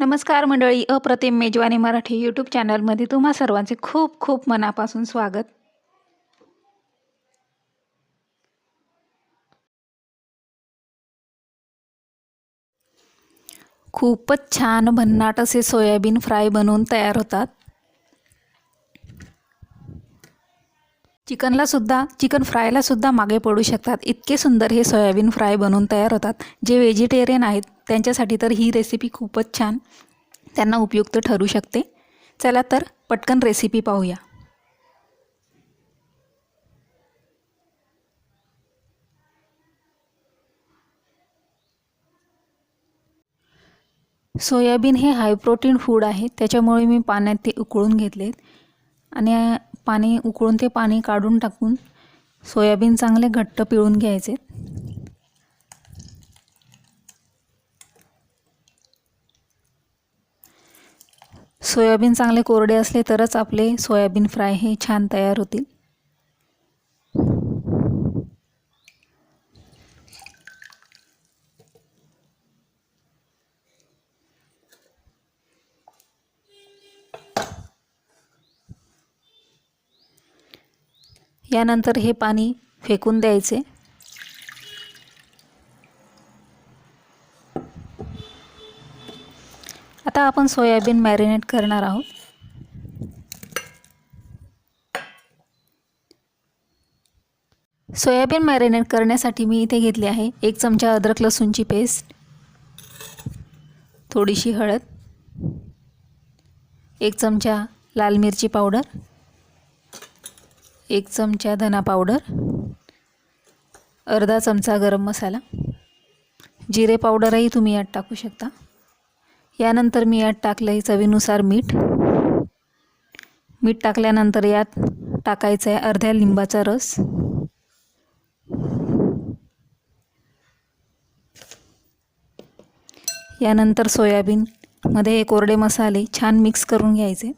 नमस्कार मंडळी अप्रतिम मेजवानी मराठी यूट्यूब चॅनलमध्ये तुम्हा सर्वांचे खूप खूप मनापासून स्वागत. खूपच छान भन्नाट असे सोयाबीन फ्राय बनवून तयार होतात. चिकनला सुद्धा चिकन फ्रायला सुद्धा मागे पडू शकतात. इतके सुंदर हे सोयाबीन फ्राय बनवून तयार होतात. जे व्हेजिटेरियन आहेत त्यांच्यासाठी तर ही रेसिपी खूपच छान त्यांना उपयुक्त ठरू शकते. चला तर पटकन रेसिपी पाहूया. सोयाबीन हे हाय प्रोटीन फूड आहे. त्याच्यामुळे मी पाण्यात ते उकळून घेतलेत. आणि पाणी उकळून ते पाणी काढून टाकून सोयाबीन चांगले घट्ट पिळून घ्यायचे. सोयाबीन चांगले कोरडे असले तरच आपले सोयाबीन फ्राय हे छान तयार होतील. यानंतर हे पाणी फेकून द्यायचे. आता आपण सोयाबीन मॅरिनेट करणार आहोत. सोयाबीन मॅरिनेट करण्यासाठी मी इथे घेतली आहे एक चमचा अद्रक लसूणची पेस्ट थोडीशी हळद एक चमचा लाल मिरची पावडर एक चमचा धना पावडर अर्धा चमचा गरम मसाला जिरे पावडरही तुम्ही यात टाकू शकता. यानंतर मी यात टाकलं आहे चवीनुसार मीठ. मीठ टाकल्यानंतर यात टाकायचं आहे अर्ध्या लिंबाचा रस. यानंतर सोयाबीनमध्ये हे कोरडे मसाले छान मिक्स करून घ्यायचे.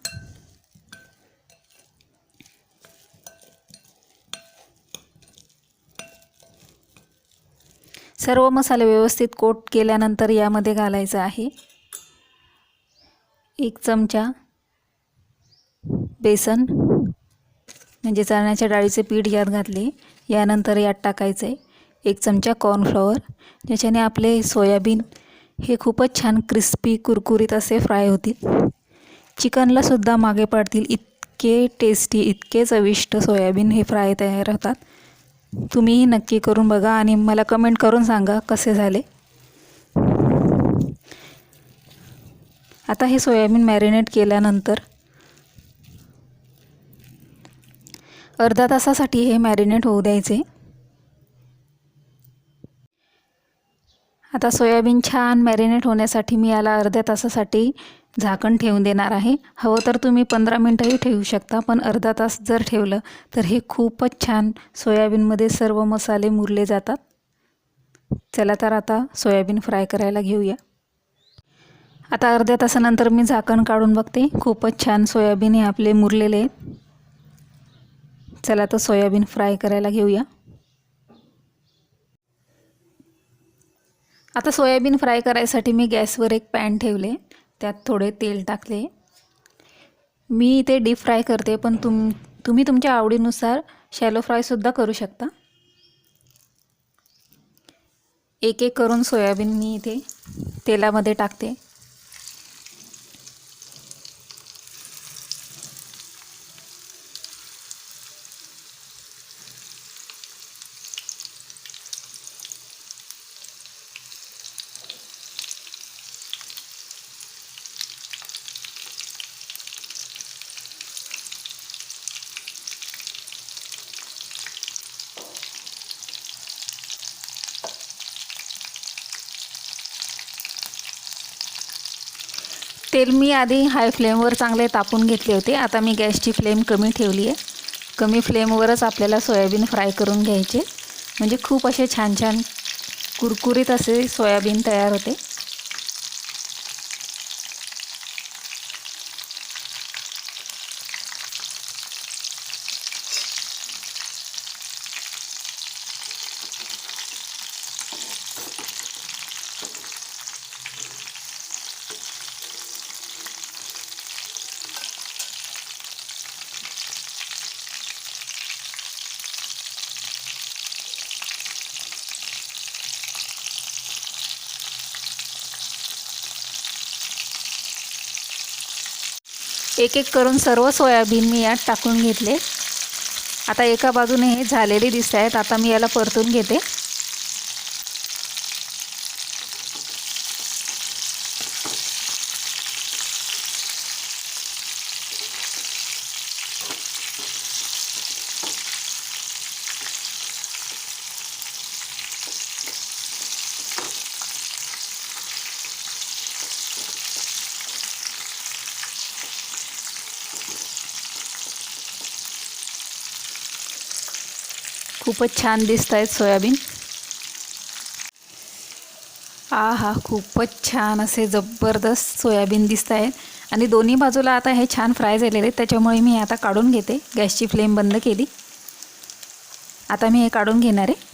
सर्व मसाले व्यवस्थित कोट केल्यानंतर यामध्ये घालायचं आहे. एक चमचा बेसन म्हणजे चण्याच्या डाळीचे पीठ यात घातले. यानंतर यात टाकायचं आहे एक चमचा कॉर्नफ्लॉवर ज्याच्याने आपले सोयाबीन हे खूपच छान क्रिस्पी कुरकुरीत असे फ्राय होतील. चिकनलासुद्धा मागे पडतील. इतके टेस्टी इतके चविष्ट सोयाबीन हे फ्राय तयार होतात. तुम्हीही नक्की करून बघा आणि मला कमेंट करून सांगा कसे झाले. आता हे सोयाबीन मॅरिनेट केल्यानंतर अर्धा तासासाठी हे मॅरिनेट होऊ द्यायचे. आता सोयाबीन छान मॅरिनेट होण्यासाठी मी याला अर्ध्या तासासाठी झाकण ठेवून देणार आहे. हवं तर तुम्ही पंधरा मिनटंही ठेवू शकता पण अर्धा तास जर ठेवलं तर हे खूपच छान सोयाबीनमध्ये सर्व मसाले मुरले जातात. चला तर आता सोयाबीन फ्राय करायला घेऊया. आता अर्ध्या तासानंतर मी झाकण काढून बघते. खूपच छान सोयाबीन हे आपले मुरलेले आहेत. चला तर सोयाबीन फ्राय करायला घेऊया. आता सोयाबीन फ्राय करायसाठी मी गॅसवर एक पॅन ठेवले. त्यात थोडे तेल टाकले. मी इथे डीप फ्राय करते पण तुम तुम्ही तुमच्या आवडीनुसार शॅलो फ्रायसुद्धा करू शकता. एक एक करून सोयाबीन मी इथे तेलामध्ये टाकते. तेल मी आधी हाय फ्लेमवर चांगले तापून घेतले होते. आता मी गॅसची फ्लेम कमी ठेवली आहे. कमी फ्लेमवरच आपल्याला सोयाबीन फ्राय करून घ्यायचे. म्हणजे खूप असे छान छान कुरकुरीत असे सोयाबीन तयार होते. एक एक करून सर्व सोयाबीन मी यात टाकून घेतले. आता एका बाजूने हे झालेले दिसत आहेत आता मी याला परतून घेते. खूपच छान दिसत आहेत सोयाबीन. आ हा खूपच छान असे जबरदस्त सोयाबीन दिसत आहेत आणि दोन्ही बाजूला आता हे छान फ्राय झालेले आहेत त्याच्यामुळे मी आता काढून घेते. गॅसची फ्लेम बंद केली. आता मी हे काढून घेणार आहे.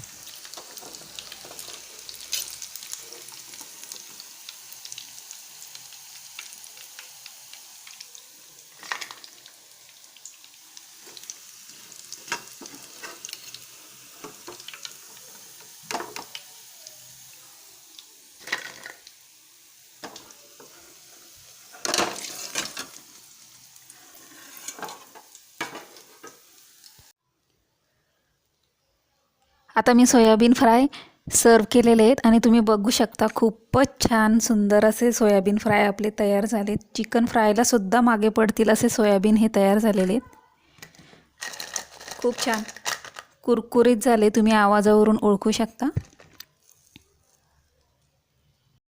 आता मी सोयाबीन फ्राय सर्व केलेले आहेत आणि तुम्ही बघू शकता खूपच छान सुंदर असे सोयाबीन फ्राय आपले तयार झालेत चिकन फ्रायलासुद्धा मागे पडतील असे सोयाबीन हे तयार झालेले आहेत. खूप छान. कुरकुरीत झाले तुम्ही आवाजावरून ओळखू शकता.